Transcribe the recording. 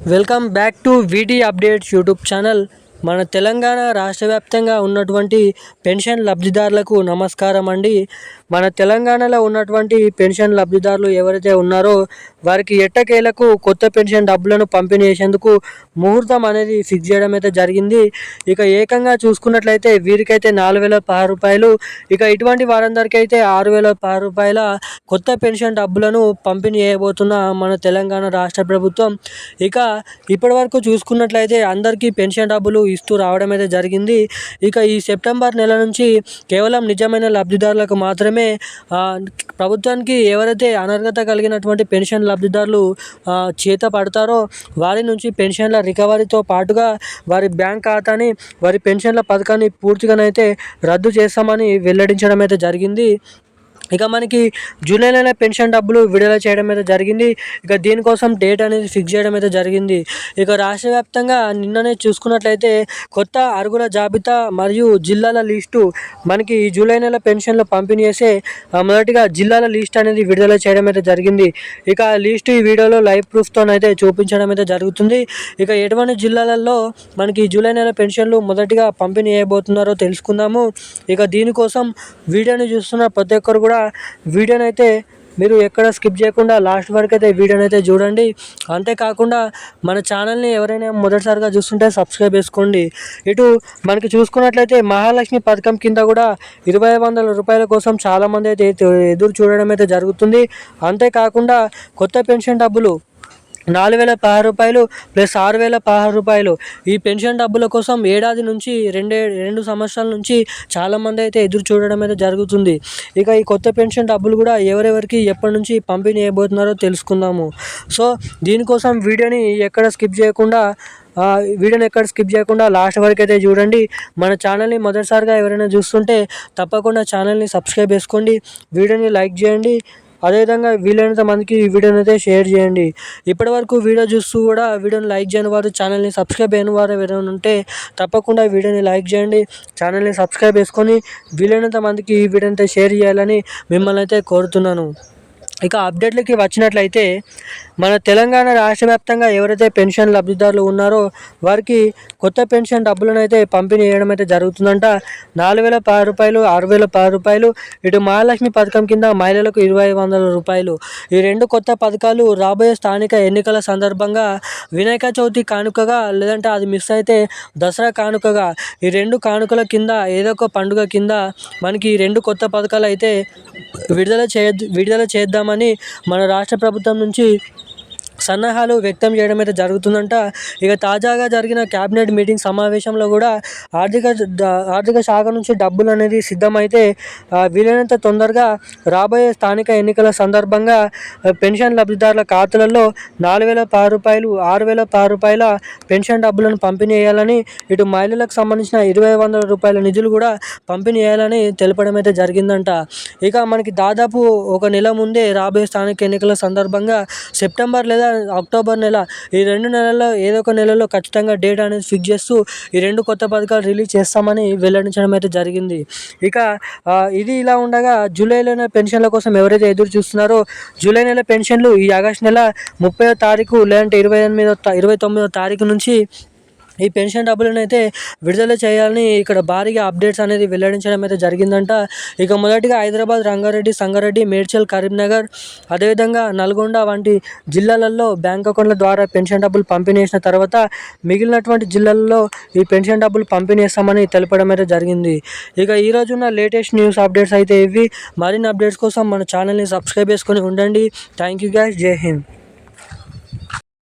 Welcome back to VT updates YouTube channel మన తెలంగాణ రాష్ట్ర వ్యాప్తంగా ఉన్నటువంటి పెన్షన్ లబ్ధిదారులకు నమస్కారం అండి. మన తెలంగాణలో ఉన్నటువంటి పెన్షన్ లబ్ధిదారులు ఎవరైతే ఉన్నారో వారికి ఎట్టకేలకు కొత్త పెన్షన్ డబ్బులను పంపిణీ చేసేందుకు ముహూర్తం అనేది ఫిక్స్ చేయడం అయితే జరిగింది. ఇక ఏకంగా చూసుకున్నట్లయితే వీరికైతే నాలుగు వేల పది రూపాయలు ఇక ఇటువంటి వారందరికీ అయితే ఆరు వేల పది రూపాయల కొత్త పెన్షన్ డబ్బులను పంపిణీ చేయబోతున్న మన తెలంగాణ రాష్ట్ర ప్రభుత్వం. ఇక ఇప్పటివరకు చూసుకున్నట్లయితే అందరికీ పెన్షన్ డబ్బులు ఇస్తూ రావడం అయితే జరిగింది. ఇక ఈ సెప్టెంబర్ నెల నుంచి కేవలం నిజమైన లబ్ధిదారులకు మాత్రమే ప్రభుత్వానికి ఎవరైతే అనర్హత కలిగినటువంటి పెన్షన్ లబ్ధిదారులు చేత పడతారో వారి నుంచి పెన్షన్ల రికవరీతో పాటుగా వారి బ్యాంక్ ఖాతాని వారి పెన్షన్ల పథకాన్ని పూర్తిగానైతే రద్దు చేస్తామని వెల్లడించడం అయితే జరిగింది. ఇక మనకి జూలై నెల పెన్షన్ డబ్బులు విడుదల చేయడం అయితే జరిగింది. ఇక దీనికోసం డేట్ అనేది ఫిక్స్ చేయడం అయితే జరిగింది. ఇక రాష్ట్ర వ్యాప్తంగా నిన్ననే చూసుకున్నట్లయితే కొత్త అరుగుల జాబితా మరియు జిల్లాల లిస్టు మనకి ఈ జూలై నెల పెన్షన్లు పంపిణీ చేసే మొదటిగా జిల్లాల లిస్ట్ అనేది విడుదల చేయడం అయితే జరిగింది. ఇక ఆ లిస్ట్ ఈ వీడియోలో లైవ్ ప్రూఫ్తో అయితే చూపించడం అయితే జరుగుతుంది. ఇక ఎటువంటి జిల్లాలలో మనకి జూలై నెల పెన్షన్లు మొదటిగా పంపిణీ చేయబోతున్నారో తెలుసుకుందాము. ఇక దీనికోసం వీడియోని చూస్తున్న ప్రతి ఒక్కరు కూడా వీడియోని అయితే మీరు ఎక్కడ స్కిప్ చేయకుండా లాస్ట్ వరకు అయితే వీడియోని అయితే చూడండి. అంతేకాకుండా మన ఛానల్ని ఎవరైనా మొదటిసారిగా చూస్తుంటే సబ్స్క్రైబ్ చేసుకోండి. ఇటు మనకి చూసుకున్నట్లయితే మహాలక్ష్మి పథకం కింద కూడా ఇరవై వందల రూపాయల కోసం చాలామంది అయితే ఎదురు చూడడం అయితే జరుగుతుంది. అంతేకాకుండా కొత్త పెన్షన్ డబ్బులు నాలుగు వేల పదహారు రూపాయలు ప్లస్ ఆరు వేల పదహారు రూపాయలు. ఈ పెన్షన్ డబ్బుల కోసం ఏడాది నుంచి రెండే రెండు సంవత్సరాల నుంచి చాలామంది అయితే ఎదురు చూడడం అయితే జరుగుతుంది. ఇక ఈ కొత్త పెన్షన్ డబ్బులు కూడా ఎవరెవరికి ఎప్పటి నుంచి పంపిణీ చేయబోతున్నారో తెలుసుకుందాము. సో దీనికోసం వీడియోని ఎక్కడ స్కిప్ చేయకుండా వీడియోని ఎక్కడ స్కిప్ చేయకుండా లాస్ట్ వరకు అయితే చూడండి. మన ఛానల్ని మొదటిసారిగా ఎవరైనా చూస్తుంటే తప్పకుండా ఛానల్ని సబ్స్క్రైబ్ చేసుకోండి. వీడియోని లైక్ చేయండి. అదేవిధంగా వీలైనంత మందికి ఈ వీడియోని అయితే షేర్ చేయండి. ఇప్పటివరకు వీడియో చూస్తూ కూడా వీడియోని లైక్ చేయని వారు ఛానల్ని సబ్స్క్రైబ్ అయిన వారు ఎవరైనా ఉంటే తప్పకుండా వీడియోని లైక్ చేయండి. ఛానల్ని సబ్స్క్రైబ్ చేసుకొని వీలైనంత మందికి ఈ వీడియోని అయితే షేర్ చేయాలని మిమ్మల్ని అయితే కోరుతున్నాను. ఇక అప్డేట్లకి వచ్చినట్లయితే మన తెలంగాణ రాష్ట్ర వ్యాప్తంగా ఎవరైతే పెన్షన్ లబ్ధిదారులు ఉన్నారో వారికి కొత్త పెన్షన్ డబ్బులను అయితే పంపిణీ చేయడం అయితే జరుగుతుందంట. నాలుగు వేల పది రూపాయలు ఆరు వేల పది రూపాయలు ఇటు మహాలక్ష్మి పథకం కింద మహిళలకు ఇరవై వందల రూపాయలు. ఈ రెండు కొత్త పథకాలు రాబోయే స్థానిక ఎన్నికల సందర్భంగా వినాయక చవితి కానుకగా లేదంటే అది మిస్ అయితే దసరా కానుకగా ఈ రెండు కానుకల కింద ఏదో ఒక పండుగ కింద మనకి ఈ రెండు కొత్త పథకాలు అయితే విడుదల చేయ విడుదల చేద్దామని మన రాష్ట్ర ప్రభుత్వం నుంచి సన్నాహాలు వ్యక్తం చేయడం అయితే జరుగుతుందంట. ఇక తాజాగా జరిగిన క్యాబినెట్ మీటింగ్ సమావేశంలో కూడా ఆర్థిక ఆర్థిక శాఖ నుంచి డబ్బులు అనేది సిద్ధమైతే వీలైనంత తొందరగా రాబోయే స్థానిక ఎన్నికల సందర్భంగా పెన్షన్ లబ్ధిదారుల ఖాతాలలో నాలుగు వేల పది రూపాయలు ఆరు వేల పది రూపాయల పెన్షన్ డబ్బులను పంపిణీ చేయాలని ఇటు మహిళలకు సంబంధించిన ఇరవై వందల రూపాయల నిధులు కూడా పంపిణీ చేయాలని తెలపడం అయితే జరిగిందంట. ఇక మనకి దాదాపు ఒక నెల ముందే రాబోయే స్థానిక ఎన్నికల సందర్భంగా సెప్టెంబర్ లేదా అక్టోబర్ నెల ఈ రెండు నెలల్లో ఏదో ఒక నెలలో ఖచ్చితంగా డేట్ అనేది ఫిక్స్ చేస్తూ ఈ రెండు కొత్త పథకాలు రిలీజ్ చేస్తామని వెల్లడించడం అయితే జరిగింది. ఇక ఇది ఇలా ఉండగా జూలైలోనే పెన్షన్ల కోసం ఎవరైతే ఎదురు చూస్తున్నారో జూలై నెల పెన్షన్లు ఈ ఆగస్ట్ నెల ముప్పై తారీఖు లేదంటే ఇరవై ఎనిమిదో ఇరవై తొమ్మిదో తారీఖు నుంచి ఈ పెన్షన్ డబ్బులను అయితే విడుదల చేయాలని ఇక్కడ భారీగా అప్డేట్స్ అనేది వెల్లడించడం అయితే జరిగిందంట. ఇక మొదటిగా హైదరాబాద్ రంగారెడ్డి సంగారెడ్డి మేడ్చల్ కరీంనగర్ అదేవిధంగా నల్గొండ వంటి జిల్లాలలో బ్యాంక్ అకౌంట్ల ద్వారా పెన్షన్ డబ్బులు పంపిణీ చేసిన తర్వాత మిగిలినటువంటి జిల్లాల్లో ఈ పెన్షన్ డబ్బులు పంపిణీ చేస్తామని తెలపడం అయితే జరిగింది. ఇక ఈ రోజున్న లేటెస్ట్ న్యూస్ అప్డేట్స్ అయితే ఇవి. మరిన్ని అప్డేట్స్ కోసం మన ఛానల్ని సబ్స్క్రైబ్ చేసుకొని ఉండండి. Thank you guys. జై హింద్.